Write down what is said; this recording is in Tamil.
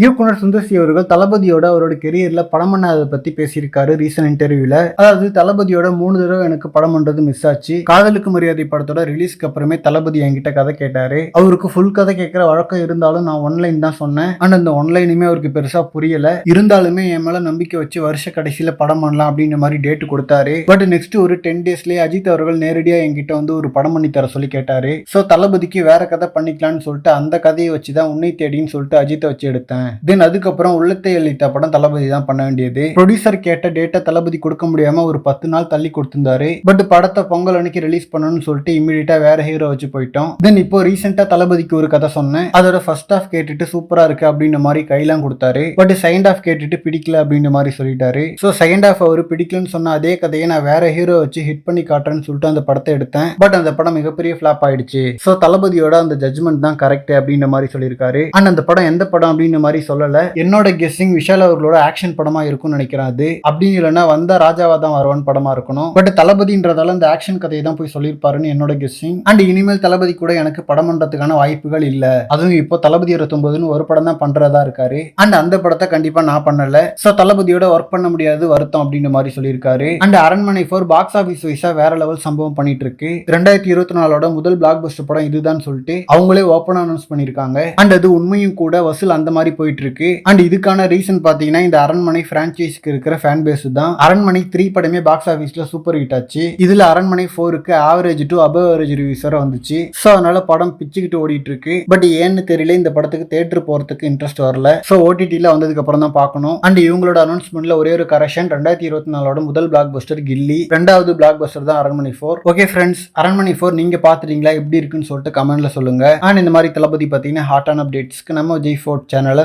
இயக்குனர் சுந்தர்சி அவர்கள் தளபதியோட அவரோட கெரியர்ல படம் பண்ணாத பத்தி பேசியிருக்காரு ரீசன்ட் இன்டர்வியூல அதாவது தளபதியோட மூணு தடவை எனக்கு படம் பண்றது மிஸ் ஆச்சு. காதலுக்கு மரியாதை படத்தோட ரிலீஸ்க்கு அப்புறமே தளபதி என்கிட்ட கதை கேட்டாரு. அவருக்கு ஃபுல் கதை கேட்கிற வழக்கம் இருந்தாலும் நான் ஒன்லைன் தான் சொன்னேன். ஆனா அந்த ஒன்லைனுமே அவருக்கு பெருசா புரியல. இருந்தாலுமே என் மேல நம்பிக்கை வச்சு வருஷ கடைசியில படம் பண்ணலாம் அப்படின்ற மாதிரி டேட் கொடுத்தாரு. பட் நெக்ஸ்ட் ஒரு டென் டேஸ்லயே அஜித் அவர்கள் நேரடியா என்கிட்ட வந்து ஒரு படம் பண்ணி தர சொல்லி கேட்டாரு. சோ தளபதிக்கு வேற கதை பண்ணிக்கலாம்னு சொல்லிட்டு அந்த கதையை வச்சு தான் உன்னை தேடின்னு சொல்லிட்டு அஜித்தை வச்சு எடுத்தேன். தென் அதுக்கப்புறம் உள்ளத்தை அளித்த படம் தளபதி தான் பண்ண வேண்டியது. ப்ரொடியூசர் கேட்ட டேட்டா தளபதி கொடுக்க முடியாம ஒரு பத்து நாள் தள்ளி கொடுத்திருந்தாரு. பட் படத்தை பொங்கல் அன்னைக்கு ரிலீஸ் பண்ணணும்னு சொல்லிட்டு இமீடியட்டா வேற ஹீரோ வச்சு போயிட்டோம். தென் இப்போ ரீசெண்டா தளபதிக்கு ஒரு கதை சொன்னேன். அதோட ஃபர்ஸ்ட் ஆஃப் கேட்டுட்டு சூப்பரா இருக்கு அப்படின்ற மாதிரி கையெல்லாம் கொடுத்தாரு. பட் செகண்ட் ஆஃப் கேட்டுட்டு பிடிக்கல அப்படின்ற மாதிரி சொல்லிட்டாரு. ஸோ செகண்ட் ஆஃப் அவர் பிடிக்கலன்னு சொன்ன அதே கதையை நான் வேற ஹீரோ வச்சு ஹிட் பண்ணி காட்டுறேன்னு சொல்லிட்டு அந்த படத்தை எடுத்தேன். பட் அந்த படம் மிகப்பெரிய ஃபிளாப் ஆயிடுச்சு. ஸோ தளபதியோட அந்த ஜட்மெண்ட் தான் கரெக்ட் அப்படின்ற மாதிரி சொல்லியிருக்காரு. அண்ட் அந்த படம் எந்த படம் அப்படின்ற மாதிரி மாதிரி சொல்லல. என்னோட கெஸ்ஸிங் விஷால் அவர்களோட ஆக்ஷன் படமா இருக்கும்னு நினைக்கிறேன் அது. அப்படின்னு இல்லைன்னா வந்த ராஜாவா தான் வருவான் படமா இருக்கணும். பட் தளபதின்றதால அந்த ஆக்ஷன் கதையை தான் போய் சொல்லியிருப்பாருன்னு என்னோட கெஸ்ஸிங் அண்ட் இனிமேல் தளபதி கூட எனக்கு படம் பண்றதுக்கான வாய்ப்புகள் இல்ல. அதுவும் இப்போ தளபதி இருபத்தொன்பதுன்னு ஒரு படம் தான் பண்றதா இருக்காரு. அண்ட் அந்த படத்தை கண்டிப்பா நான் பண்ணல. சோ தளபதியோட ஒர்க் பண்ண முடியாது வருத்தம் அப்படின்ற மாதிரி சொல்லியிருக்காரு. அண்ட் அரண்மனை ஃபோர் பாக்ஸ் ஆஃபீஸ் வைஸா வேற லெவல் சம்பவம் பண்ணிட்டு இருக்கு ரெண்டாயிரத்தி இருபத்தி நாலோட முதல் பிளாக் பஸ்டர் படம் இதுதான் சொல்லிட்டு அவங்களே ஓப்பன் அனௌன்ஸ் பண்ணிருக்காங்க அண்ட் அது உண்மையும் கூட வசூல் அந்த மாதிரி போயிட்டு இருக்கு அண்ட் இதுக்கான ரீசன் பாத்தீங்கன்னா இந்த அரண்மனை பிரான்சைஸ்க்கு இருக்கிற ஃபேன் பேஸ் தான். அரண்மனை த்ரீ படமே பாக்ஸ் ஆஃபீஸ்ல சூப்பர் ஹிட் ஆச்சு. இதுல அரண்மனை ஃபோருக்கு average to above average reviews வர வந்துச்சு. ஸோ அதனால படம் பிச்சுக்கிட்டு ஓடிட்டு இருக்கு பட் ஏன்னு தெரியல இந்த படத்துக்கு தேட்டர் போறதுக்கு இன்ட்ரெஸ்ட் வரல. ஸோ ஓடிடியில் வந்ததுக்கு அப்புறம் தான் பார்க்கணும். அண்ட் இவங்களோட அனௌன்ஸ்மெண்ட்ல ஒரே ஒரு கரெக்ஷன் ரெண்டாயிரத்தி இருபத்தி நாலோட முதல் பிளாக் பஸ்டர் கில்லி ரெண்டாவது பிளாக் பஸ்டர் தான் Aranmanai four okay friends Aranmanai four நீங்க பாத்துட்டீங்களா எப்படி இருக்குன்னு சொல்லிட்டு கமெண்ட்ல சொல்லுங்க. அண்ட் இந்த மாதிரி தளபதி பார்த்தீங்கன்னா ஹாட்டான அப்டேட்ஸ்க்கு நம்ம ஜெய் ஃபோர்ட் சேனலை